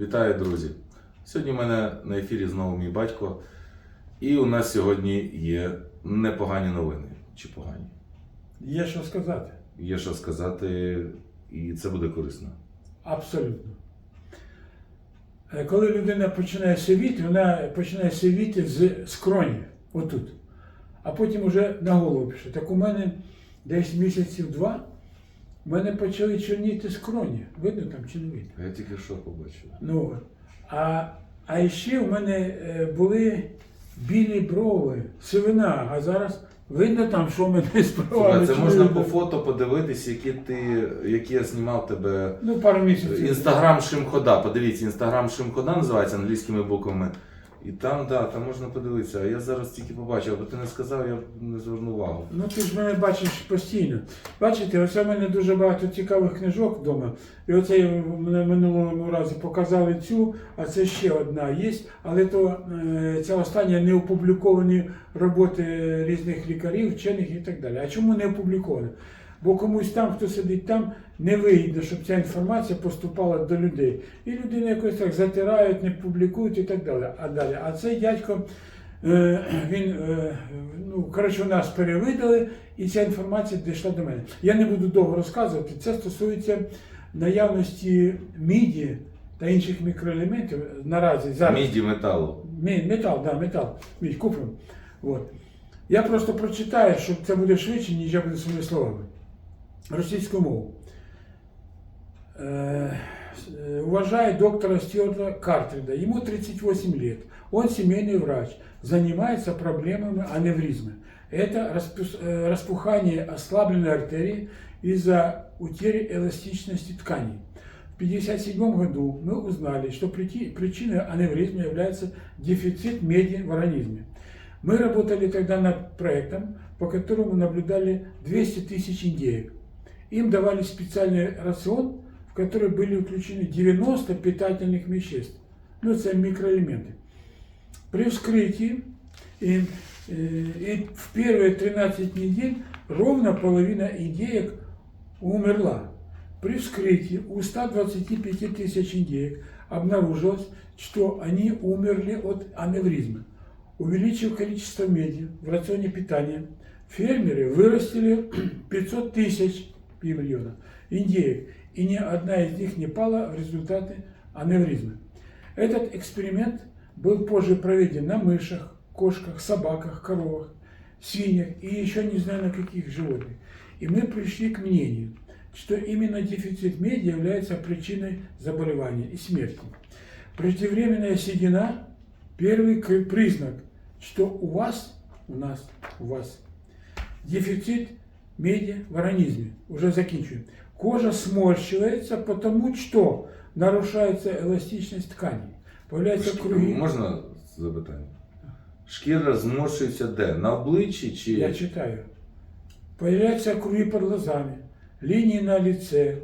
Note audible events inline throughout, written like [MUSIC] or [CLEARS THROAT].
Вітаю, друзі! Сьогодні в мене на ефірі знову мій батько, і у нас сьогодні є непогані новини. Чи погані? Є що сказати. Є що сказати, і це буде корисно. Абсолютно. Е, Коли людина починає сивіти, вона починає сивіти з скроні, отут. А потім уже на голову пише. Так у мене десь місяців два в мене почали чорніти скроні. Видно там чи не видно? Я тільки що побачив. Ну, а, а ще у мене е, були білі брови, сивина, а зараз видно там, що в мене. Слухай, це можна по фото подивитись, які ти, які я знімав тебе. Ну, пару місяців. Інстаграм Шимхода. Подивіться, інстаграм Шимхода називається англійськими буквами. І там, да, там можна подивитися. А я зараз тільки побачив, бо ти не сказав, я не звернув увагу. Ну ти ж мене бачиш постійно. Бачите, оце в мене дуже багато цікавих книжок вдома. І оце мене минулому разі показали цю, а це ще одна є. Але то е, ця остання не опубліковані роботи різних лікарів, вчених і так далі. А чому не опубліковані? Бо комусь там, хто сидить там, не вигідно, щоб ця інформація поступала до людей. І людини якось так затирають, не публікують і так далі. А далі. А цей дядько. Е, він, е, ну, коротше, нас перевидали, і ця інформація дійшла до мене. Я не буду довго розказувати. Це стосується наявності міді та інших мікроелементів наразі зараз. Міді металу. Мі- Метал, да, метал. Мідь куплен. От. Я просто прочитаю, що це буде швидше, ніж я буду своїми словами. Російську мову. Уважаю доктора Стюарта Картрида. Ему 38 лет. Он семейный врач. Занимается проблемами аневризмы. Это распухание ослабленной артерии из-за утери эластичности тканей. В 1957 году мы узнали, что причи- причиной аневризмы является дефицит меди в организме. Мы работали тогда над проектом, по которому наблюдали 200 тысяч индеек. Им давали специальный рацион, в который были включены 90 питательных веществ. Ну, это микроэлементы. При вскрытии и, э, и в первые 13 недель ровно половина индеек умерла. При вскрытии у 125 тысяч индеек обнаружилось, что они умерли от аневризмы. Увеличив количество меди в рационе питания, фермеры вырастили [CLEARS THROAT] 500 тысяч миллионов индеек, и ни одна из них не пала в результате аневризмы. Этот эксперимент был позже проведен на мышах, кошках, собаках, коровах, свиньях и еще не знаю на каких животных. И мы пришли к мнению, что именно дефицит меди является причиной заболевания и смерти. Преждевременная седина – первый признак, что у вас, у нас, у вас дефицит меди в организме. Уже заканчиваем. Кожа сморщивается, потому что нарушается эластичность тканей. Появляются Шк- круги. Можна запитання? Шкіра зморщується де? На обличчі чи. Я читаю. Появляются круги под глазами, линии на лице,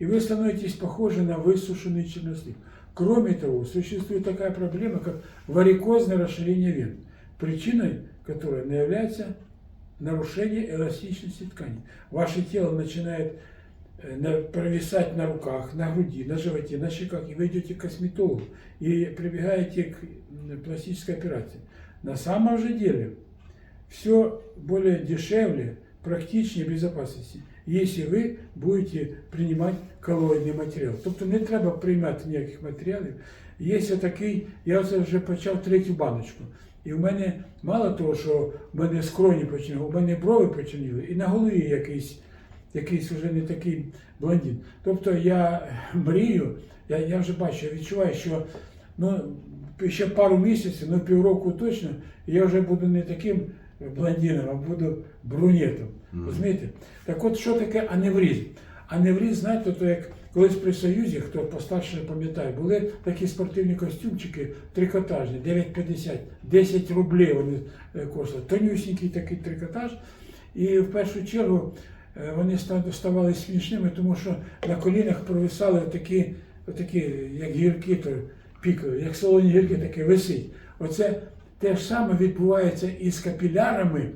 и вы становитесь похожи на высушенный чернослив. Кроме того, существует такая проблема, как варикозное расширение вен, причиной которой является нарушение эластичности тканей. Ваше тело начинает э, на- провисать на руках, на груди, на животе, на щеках, и вы идете к косметологу и прибегаете к м, пластической операции. На самом же деле все более дешевле, практичнее, безопасности, якщо ви будете приймати колоїдний матеріал. Тобто не треба приймати ніяких матеріалів. Є такий, я це вже почав третю баночку. І в мене мало того, що в мене скроні починали, у мене брови починіли, і на голові якийсь, якийсь вже не такий блондин. Тобто я мрію, я, я вже бачу, я відчуваю, що ну, ще пару місяців, ну півроку точно, я вже буду не таким блондином, а буду брунетом. Мгм. Розумієте? Так от що таке аневризм? Аневризм, знаєте, то як колись при Союзі, хто постарше пам'ятає, були такі спортивні костюмчики трикотажні, 9,50, 10 рублів вони е, коштували. Тонюсінький такий трикотаж. І в першу чергу е, вони ста- ставали смішними, тому що на колінах провисали такі, такі як гірки, то пікові, як солоні гірки, таке висить. Оце те ж саме відбувається і з капілярами,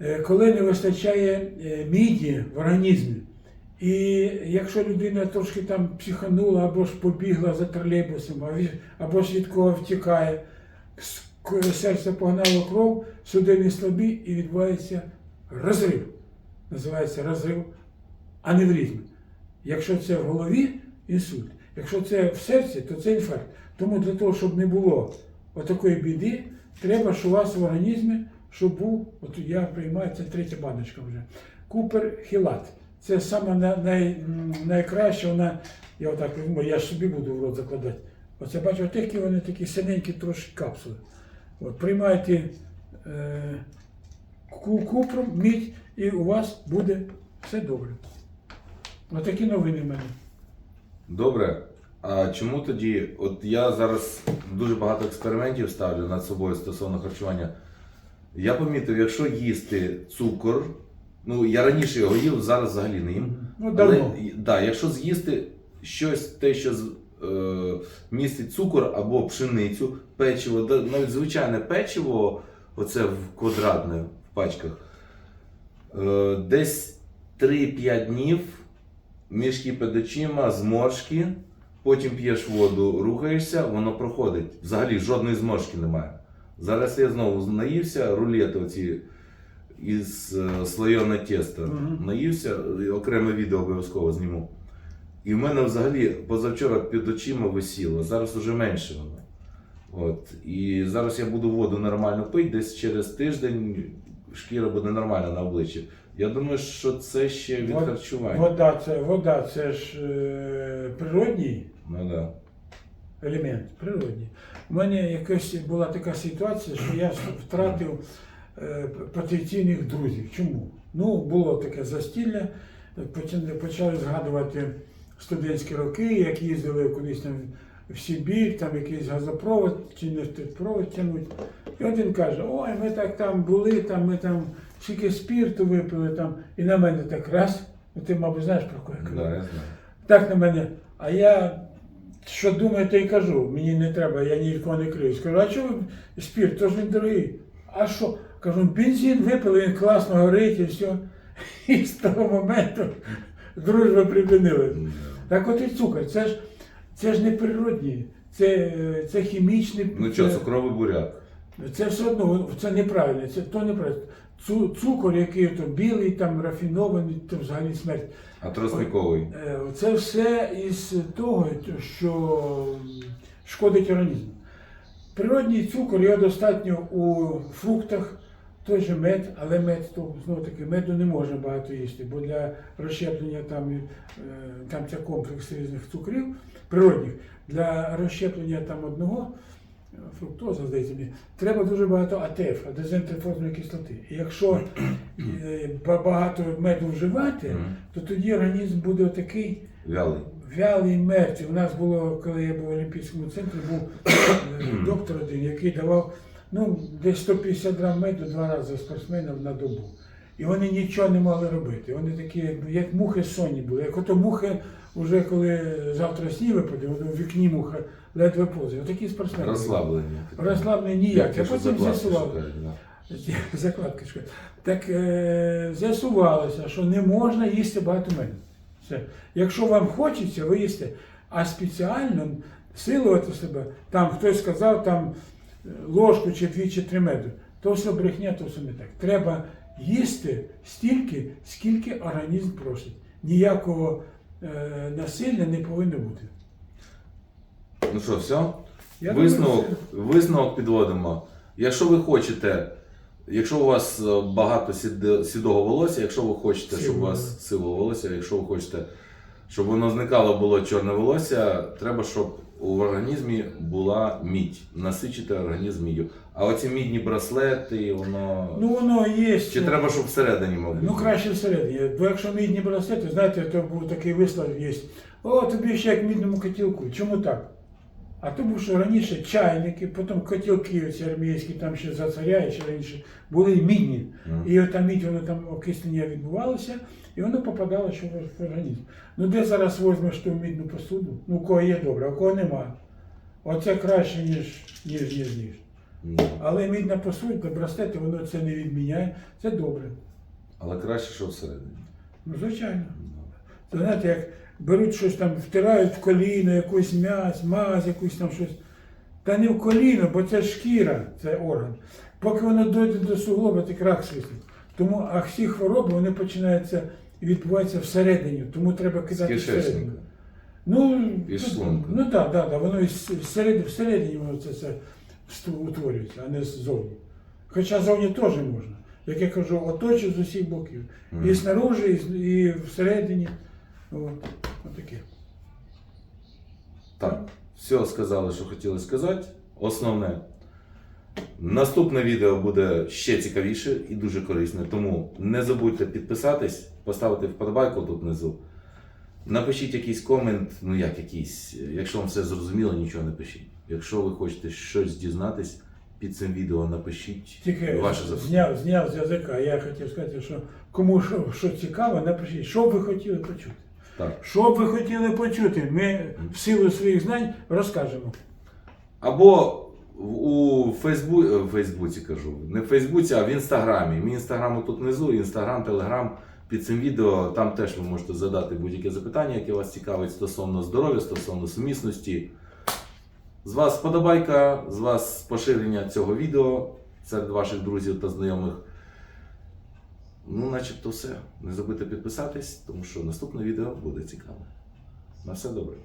е, коли не вистачає міді в організмі. І якщо людина трошки там психанула або ж побігла за тролейбусом, або- ж від кого втікає, серце погнало кров, судини слабі і відбувається розрив. Називається розрив аневризми. Якщо це в голові інсульт, якщо це в серці, то це інфаркт. Тому для того, щоб не було отакої біди, треба, щоб у вас в організмі, щоб був, от я приймаю, це третя баночка вже. Купер хілат. Це саме на- най, найкраще, вона, я отак візьму, я собі буду в рот закладати. Оце бачу, такі вони такі синенькі трошки капсули. От, приймайте е, купром, мідь, і у вас буде все добре. Отакі новини в мене. Добре. А чому тоді, от я зараз дуже багато експериментів ставлю над собою стосовно харчування. Я помітив, якщо їсти цукор, ну я раніше його їв, зараз взагалі не їм. Ну, Але давно. і- да, якщо з'їсти щось, те, що з- е, містить цукор або пшеницю, печиво, да, навіть звичайне печиво, оце в квадратне в пачках, е, десь 3-5 днів між кипяточима, зморшки, потім п'єш воду, рухаєшся, воно проходить. Взагалі жодної зморшки немає. Зараз я знову наївся, рулети оці із е, слоєне тісто. Мгм. Наївся, окреме відео обов'язково зніму. І в мене взагалі позавчора під очима висіло, зараз вже менше воно. От. І зараз я буду воду нормально пити, десь через тиждень шкіра буде нормальна на обличчі. Я думаю, що це ще від Вод- харчування. Вода це, вода це ж е, природній Ну, да. елемент, природній. У мене якась була така ситуація, що я втратив потенційних друзів. Чому? Ну, було таке застілля, почали, згадувати студентські роки, як їздили кудись там в Сибір, там якийсь газопровод чи нефтепровод тягнуть. І один каже, ой, ми так там були, там ми там скільки спірту випили там, і на мене так раз. Ну, ти, мабуть, знаєш про кого я кажу. Да, я знаю. Так на мене. А я що думаю, то й кажу. Мені не треба, я нікого не крию. Скажу, а чого спірт? То ж він дорогий. А що? Кажу, бензин випили, він класно горить і все. І з того моменту дружба припинилась. Так от і цукор, це ж, це ж не природній, це, це хімічний. Ну що, цукровий буряк. це все одно це неправильно, це то неправильно. Цу- Цукор, який то білий, там рафінований, то взагалі смерть. А тростниковий. Е, Це все із того, що шкодить організму. Природній цукор його достатньо у фруктах, той же мед, але мед, то знову таки меду не можна багато їсти, бо для розщеплення там, е, там це комплекс різних цукрів природних. Для розщеплення там одного е, фруктоза, здається мені, треба дуже багато АТФ, адезентрифозної кислоти. І якщо е, багато меду вживати, то тоді організм буде такий Вялий. вялий мертвий. У нас було, коли я був в Олімпійському центрі, був доктор один, який давав ну, десь 150 грам меду два рази спортсменам на добу. І вони нічого не могли робити. Вони такі, як мухи сонні були. Як ото мухи, вже коли завтра сніг випаде, в вікні муха ледве повзає. Отакі спортсмени. Розслаблення. Розслаблені ніяк. Я потім з'ясував. Закладки шукаю. [LAUGHS] Так е, з'ясувалося, що не можна їсти багато меду. Все. Якщо вам хочеться, ви їсте. А спеціально силувати себе, там хтось сказав там ложку чи дві чи три меду, то все брехня, то все не так. Треба їсти стільки, скільки організм просить. Ніякого е, насилля не повинно бути. Ну що, все? Я Висновок, думаю, висновок підводимо. Якщо ви хочете, якщо у вас е, багато сід- сідого волосся, якщо ви хочете, щоб у Сивого. вас сивого волосся, якщо ви хочете, щоб воно зникало, було чорне волосся, треба, щоб у організмі була мідь, насичити організм міддю. А оці мідні браслети, воно. Ну воно є. Чи треба, щоб всередині, мабуть? Ну, краще всередині. Бо якщо мідні браслети, знаєте, то був такий вислов є. О, тобі ще як мідному котілку. Чому так? А тому що раніше чайники, потім котілки ці армійські, там ще за царя, і ще раніше, були мідні. Мгм. І ота мідь, воно там окислення відбувалося, і воно попадало ще в організм. Ну де зараз візьмеш ту мідну посуду? Ну, у кого є добре, а у кого нема. Оце краще, ніж, ніж, ніж, ніж. Ну, Але мідна посуда, браслети, воно це не відміняє. Це добре. Але краще, щоб всередині. Ну, звичайно. Це знаєте, як беруть щось там, втирають в коліно, якусь м'язь, мазь, якусь там щось. Та не в коліно, бо це шкіра, це орган. Поки воно дойде до суглоба, так рак свиснуть. Тому а всі хвороби вони починаються і відбуваються всередині, тому треба кидати всередину. Ну, Із тут- ну так, так, так, воно із- всередині, всередині воно це ст- утворюється, а не ззовні. Хоча зовні теж можна. Як я кажу, оточу з усіх боків. І Мгм. снаружи, і, і всередині. От, отаке. Так, все сказали, що хотіли сказати. Основне. Наступне відео буде ще цікавіше і дуже корисне. Тому не забудьте підписатись, поставити вподобайку тут внизу. Напишіть якийсь комент, ну як якийсь. Якщо вам все зрозуміло, нічого не пишіть. Якщо ви хочете щось дізнатись, під цим відео напишіть Тільки ваше запитання. зняв, зняв з язика. Я хотів сказати, що кому що, що цікаво, напишіть, що ви хотіли почути. Так. Що б ви хотіли почути, ми в силу своїх знань розкажемо. Або у Фейсбу... е, Фейсбуці кажу, не в Фейсбуці, а в Інстаграмі. Мій інстаграм тут внизу, інстаграм, телеграм. Під цим відео там теж ви можете задати будь-яке запитання, яке вас цікавить стосовно здоров'я, стосовно сумісності. З вас вподобайка, з вас поширення цього відео серед ваших друзів та знайомих. Ну, начебто все. Не забудьте підписатись, тому що наступне відео буде цікаве. На все добре.